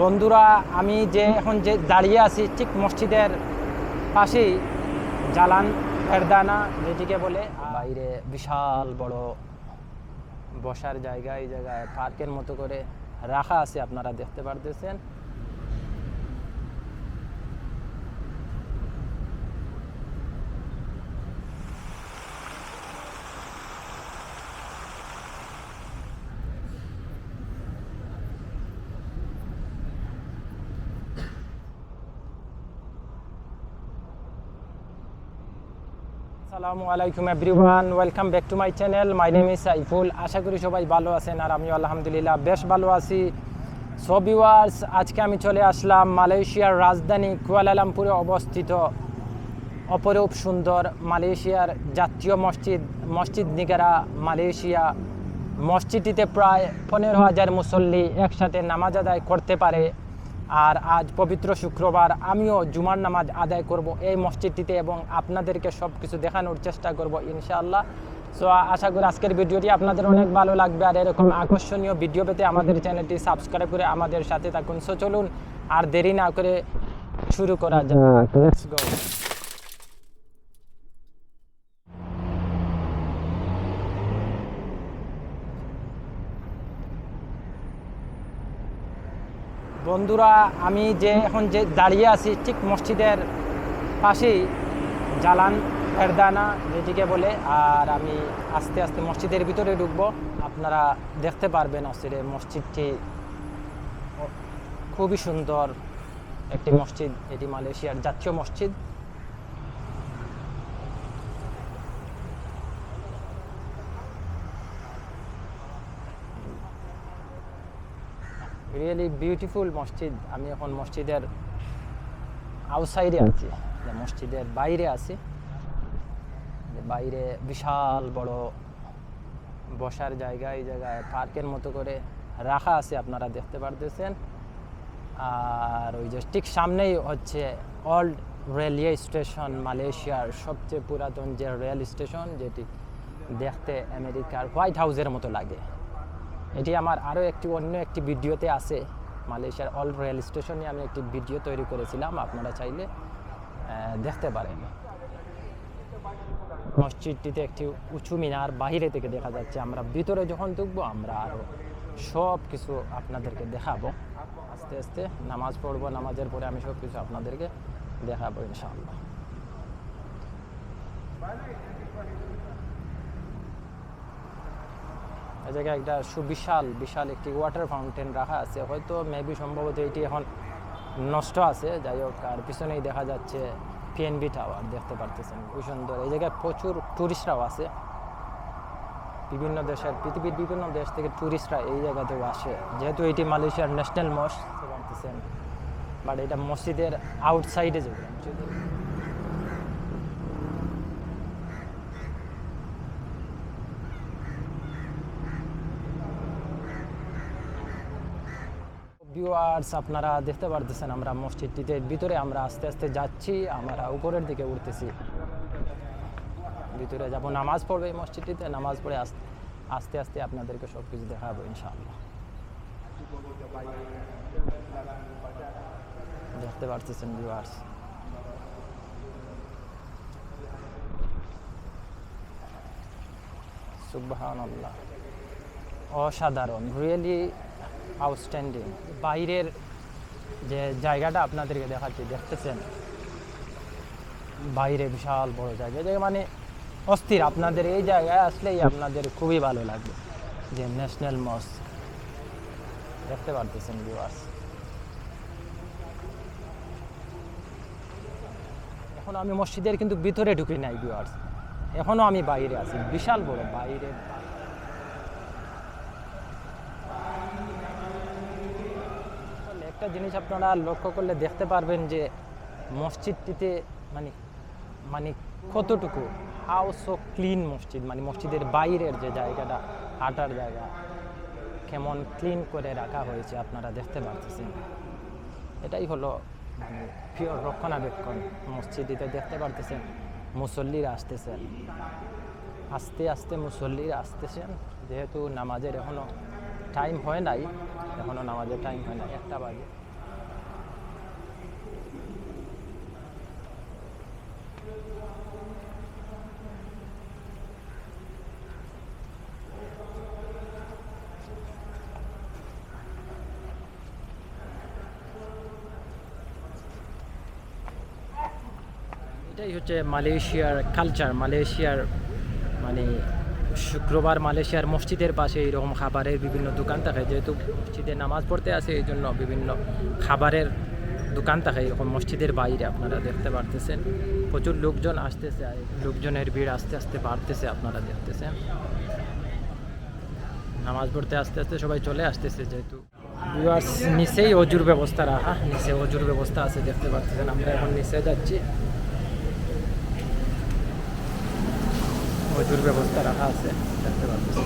বন্ধুরা, আমি যে এখন যে দাঁড়িয়ে আছি ঠিক মসজিদের পাশেই জালান ফেরদানা, যেটিকে বলে বাইরে বিশাল বড় বসার জায়গা, এই জায়গায় পার্কের মতো করে রাখা আছে, আপনারা দেখতে পারতেছেন। আসসালামু আলাইকুম everyone, welcome back to my channel. My name is Saiful. আশা করি সবাই ভালো আছেন আর আমিও আলহামদুলিল্লাহ বেশ ভালো আছি। সো ভিউয়ার্স আজকে আমি চলে আসলাম মালয়েশিয়ার রাজধানী কুয়ালালামপুরে অবস্থিত অপরূপ সুন্দর মালয়েশিয়ার জাতীয় মসজিদ মসজিদ নিগারা মালয়েশিয়া। মসজিদটিতে প্রায় পনেরো হাজার মুসল্লি একসাথে নামাজ আদায় করতে পারে। আর আজ পবিত্র শুক্রবার আমিও জুমার নামাজ আদায় করব এই মসজিদটিতে এবং আপনাদেরকে সব কিছু দেখানোর চেষ্টা করব ইনশাআল্লাহ। সো আশা করি আজকের ভিডিওটি আপনাদের অনেক ভালো লাগবে আর এরকম আকর্ষণীয় ভিডিও পেতে আমাদের চ্যানেলটি সাবস্ক্রাইব করে আমাদের সাথে থাকুন। সো চলুন আর দেরি না করে শুরু করা যাক। বন্ধুরা, আমি যে এখন যে দাঁড়িয়ে আছি ঠিক মসজিদের পাশেই জালান ফেরদানা যেটিকে বলে, আর আমি আস্তে আস্তে মসজিদের ভিতরে ঢুকবো। আপনারা দেখতে পারবেন অস্থিরে মসজিদটি। খুবই সুন্দর একটি মসজিদ, এটি মালয়েশিয়ার জাতীয় মসজিদ। রিয়েলি বিউটিফুল মসজিদ। আমি এখন মসজিদের আউটসাইডে আছি। মসজিদের বাইরে আছি। বাইরে বিশাল বড় বসার জায়গা, এই জায়গায় পার্কের মতো করে রাখা আছে, আপনারা দেখতে পারতেছেন। আর ওই যে ঠিক সামনেই হচ্ছে ওল্ড রেলওয়ে স্টেশন মালয়েশিয়ার সবচেয়ে পুরাতন যে রেল স্টেশন যেটি দেখতে আমেরিকার হোয়াইট হাউসের মতো লাগে। এটি আমার আরও একটি, অন্য একটি ভিডিওতে আছে। মালয়েশিয়ার অল রেল স্টেশনে আমি একটি ভিডিও তৈরি করেছিলাম, আপনারা চাইলে দেখতে পারেন। মসজিদটিতে একটি উঁচু মিনার বাহিরে থেকে দেখা যাচ্ছে, আমরা ভিতরে যখন ঢুকবো, আমরা আরও সব কিছু আপনাদেরকে দেখাবো। আস্তে আস্তে নামাজ পড়ব, নামাজের পরে আমি সব কিছু আপনাদেরকে দেখাবো, ইনশাআল্লাহ। জায়গায় একটা সুবিশাল, বিশাল একটি ওয়াটার ফাউন্টেন রাখা আছে। হয়তো মেবি সম্ভবত এটি এখন নষ্ট আছে। যাই হোক, আর পিছনেই দেখা যাচ্ছে পিএনবি টাওয়ার দেখতে পারতেছেন। খুব সুন্দর। এই জায়গায় প্রচুর ট্যুরিস্টরাও আছে। বিভিন্ন দেশের পৃথিবীর বিভিন্ন দেশ থেকে ট্যুরিস্টরা এই জায়গাতেও আসে। যেহেতু এটি মালয়েশিয়ার ন্যাশনাল মসজিদ পারতেছেন। বাট এটা মসজিদের আউটসাইডে মসজিদের ভিউয়ার্স আপনারা দেখতে পারতেছেন আমরা মসজিদটিতে। ভিতরে আমরা আস্তে আস্তে যাচ্ছি, আমরা উপরের দিকে উঠতেছি। ভিতরে যাব, নামাজ পড়বে এই মসজিদটিতে, নামাজ পড়ে আস্তে আস্তে আস্তে আপনাদেরকে সব কিছু দেখাবো ইনশাআল্লাহ। দেখতে পারতেছেন ভিউয়ার্স সুবহানাল্লাহ। অসাধারণ রিয়েলি আউটস্ট্যান্ডিং বাইরের যে জায়গাটা আপনাদেরকে দেখাচ্ছি, দেখতেছেন? বাইরে বিশাল বড় জায়গা। জায়গা মানে অস্থির। আপনাদের এই জায়গায় আসলেই আপনাদের খুবই ভালো লাগবে। যে ন্যাশনাল মস্ক। দেখতে পারতেছেন ভিউয়ার্স এখন আমি মসজিদের কিন্তু ভিতরে ঢুকি নাই ভিউয়ার্স এখনও আমি বাইরে আছি। বিশাল বড় বাইরে আসলে একটা জিনিস আপনারা লক্ষ্য করলে দেখতে পারবেন যে মসজিদটিতে মানে মানে কতটুকু হাউ সো ক্লিন মসজিদ মানে মসজিদের বাইরের যে জায়গাটা, হাঁটার জায়গা, কেমন ক্লিন করে রাখা হয়েছে আপনারা দেখতে পারতেছেন। এটাই হলো মানে পিওর রক্ষণাবেক্ষণ। মসজিদিতে দেখতে পারতেছেন, মুসল্লিরা আসতেছেন। আস্তে আস্তে মুসল্লিরা আসতেছেন, যেহেতু নামাজের এখনও টাইম হয় নাই এখনও নামাজের টাইম হয় না একটা বাজে। এটাই হচ্ছে মালয়েশিয়ার কালচার মালয়েশিয়ার মানে শুক্রবার মালয়েশিয়ার মসজিদের পাশে এইরকম খাবারের বিভিন্ন দোকান থাকে। যেহেতু মসজিদে নামাজ পড়তে আসে এই জন্য বিভিন্ন খাবারের দোকান থাকে এরকম মসজিদের বাইরে, আপনারা দেখতে পারতেছেন। প্রচুর লোকজন আসতেছে আর লোকজনের ভিড় আস্তে আস্তে বাড়তেছে, আপনারা দেখতেছেন। নামাজ পড়তে আস্তে আস্তে সবাই চলে আসতেছে যেহেতু। নিচেই অজুর ব্যবস্থা রাখা। নিচে অজুর ব্যবস্থা আছে, দেখতে পাচ্ছেন আমরা এখন নিচে যাচ্ছি। অজুর ব্যবস্থা রাখা আছে দেখতে পাচ্ছেন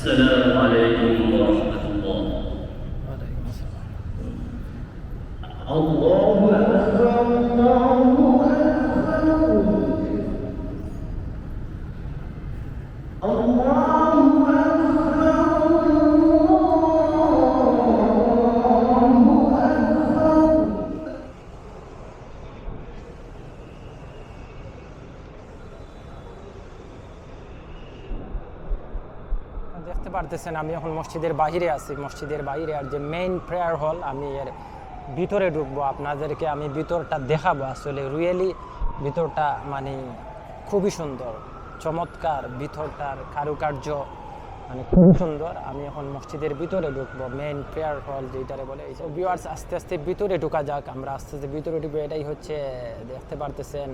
السلام عليكم ورحمة الله. وعليكم السلام الله أكبر الله أكبر. الله দেখতে আমি এখন মসজিদের বাইরে আছি, মসজিদের বাইরে আর যে মেইন প্রেয়ার হল আমি এর ভিতরে ঢুকবো। আপনাদেরকে আমি ভিতরটা দেখাবো। আসলে রিয়েলি ভিতরটা মানে খুবই সুন্দর, চমৎকার ভিতরটার কারুকার্য মানে খুবই সুন্দর। আমি এখন মসজিদের ভিতরে ঢুকবো মেইন প্রেয়ার হল যেটারে বলে। এই ভিউয়ার্স আস্তে আস্তে ভিতরে ঢুকা যাক, আমরা আস্তে আস্তে ভিতরে ঢুকবো। এটাই হচ্ছে, দেখতে পারতেছেন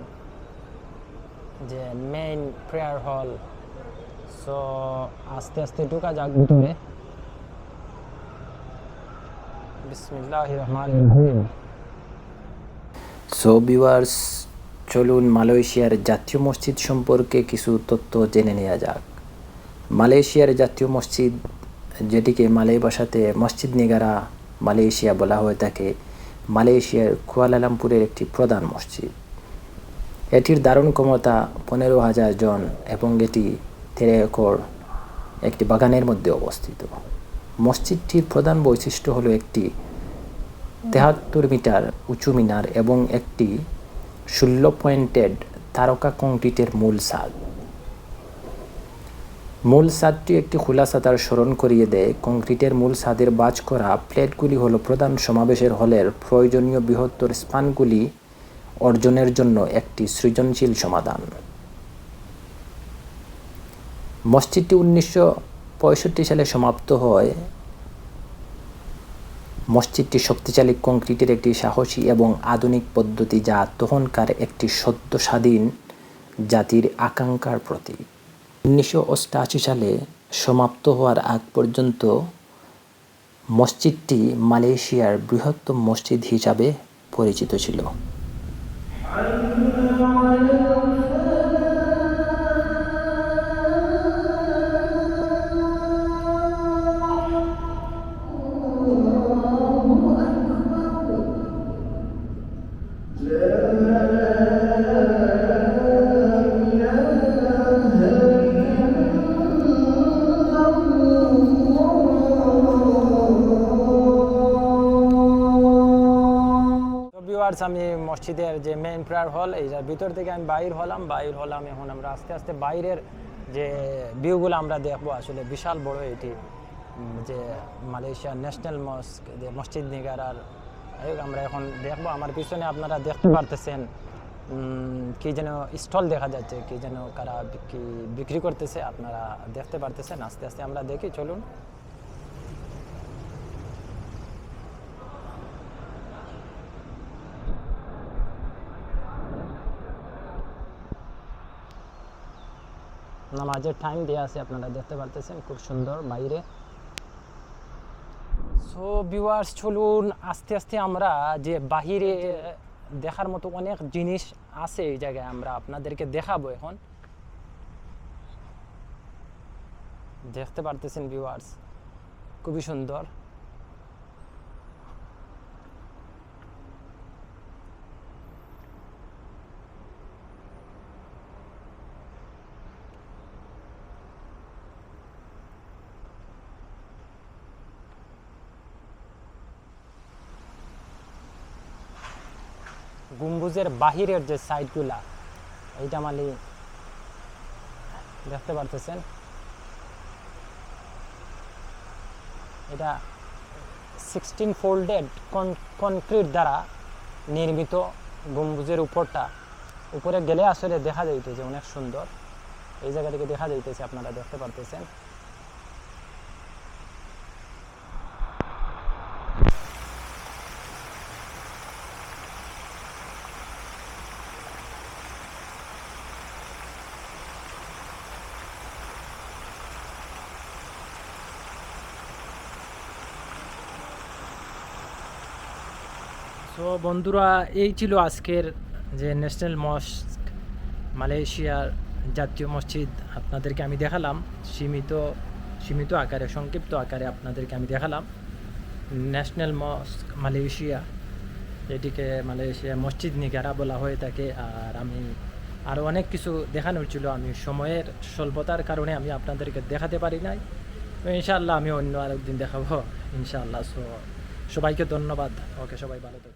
যে মেইন প্রেয়ার হল সো আস্তে আস্তে ঢোকা যাক ভিতরে। বিসমিল্লাহ রহমান রহিম সো ভিউয়ার্স চলুন মালয়েশিয়ার জাতীয় মসজিদ সম্পর্কে কিছু তথ্য জেনে নেওয়া যাক। মালয়েশিয়ার জাতীয় মসজিদ, যেটিকে মালয় ভাষাতে মসজিদ নিগারা মালয়েশিয়া বলা হয়ে থাকে, মালয়েশিয়ার কুয়ালালামপুরের একটি প্রধান মসজিদ। এটির ধারণ ক্ষমতা পনেরো হাজার জন এবং এটি তেরো একটি বাগানের মধ্যে অবস্থিত। মসজিদটির প্রধান বৈশিষ্ট্য হলো একটি তেহাত্তর মিটার উঁচু মিনার এবং একটি ষোলো পয়েন্টেড তারকা কংক্রিটের মূল ছাদ। মূল ছাদটি একটি খোলা ছাতার স্মরণ করিয়ে দেয়। কংক্রিটের মূল ছাদের বাজ করা প্লেটগুলি হলো প্রধান সমাবেশের হলের প্রয়োজনীয় বৃহত্তর স্পানগুলি অর্জনের জন্য একটি সৃজনশীল সমাধান। মসজিদটি উনিশশো পঁয়ষট্টি সালে সমাপ্ত হয়। মসজিদটি শক্তিশালী কংক্রিটের একটি সাহসী এবং আধুনিক পদ্ধতি যা তখনকার একটি সদ্য স্বাধীন জাতির আকাঙ্ক্ষার প্রতীক। উনিশশো সালে সমাপ্ত হওয়ার আগ পর্যন্ত মসজিদটি মালয়েশিয়ার বৃহত্তম মসজিদ হিসাবে পরিচিত ছিল। ভিউয়ার্স আমি মসজিদের যে মেইন প্রেয়ার হল এইটার ভিতর থেকে আমি বাইর হলাম। বাইর হলাম এখন আমরা আস্তে আস্তে বাইরের যে ভিউগুলো আমরা দেখব, আসলে বিশাল বড় এটি যে মালয়েশিয়ার ন্যাশনাল মস্ক যে মসজিদ নিগারার এই আমরা এখন দেখব। আমার পিছনে আপনারা দেখতে পারতেছেন কি যেন স্টল দেখা যাচ্ছে, কি যেন কারা কি বিক্রি করতেছে, আপনারা দেখতে পারতেছেন। আস্তে আস্তে আমরা দেখি, চলুন। নামাজের টাইম দেওয়া আছে, আপনারা দেখতে পারতেছেন খুব সুন্দর বাইরে। সো ভিউয়ার্স চলুন, আস্তে আস্তে আমরা যে বাহিরে দেখার মতো অনেক জিনিস আছে এই জায়গায় আমরা আপনাদেরকে দেখাবো এখন। দেখতে পারতেছেন ভিউয়ার্স খুবই সুন্দর। গম্বুজের বাহিরের যে সাইডগুলা, এইটা মালি দেখতে পারতেছেন? এটা সিক্সটিন ফোল্ডেড কনক্রিট দ্বারা নির্মিত গম্বুজের উপরটা। উপরে গেলে আসলে দেখা যাইতেছে অনেক সুন্দর। এই জায়গা থেকে দেখা যাইতেছে, আপনারা দেখতে পারতেছেন। সো বন্ধুরা, এই ছিল আজকের যে ন্যাশনাল মস্ক মালয়েশিয়ার জাতীয় মসজিদ আপনাদেরকে আমি দেখালাম। সীমিত সীমিত আকারে, সংক্ষিপ্ত আকারে আপনাদেরকে আমি দেখালাম। ন্যাশনাল মস্ক মালয়েশিয়া, এটিকে মালয়েশিয়া মসজিদ নিগারা বলা হয়ে থাকে। আর আমি আরও অনেক কিছু দেখানোর ছিল, আমি সময়ের স্বল্পতার কারণে আমি আপনাদেরকে দেখাতে পারি নাই। তো ইনশাআল্লাহ আমি অন্য আরেকদিন দেখাবো, ইনশাআল্লাহ। সো সবাইকে ধন্যবাদ। ওকে, সবাই ভালো থাকবেন।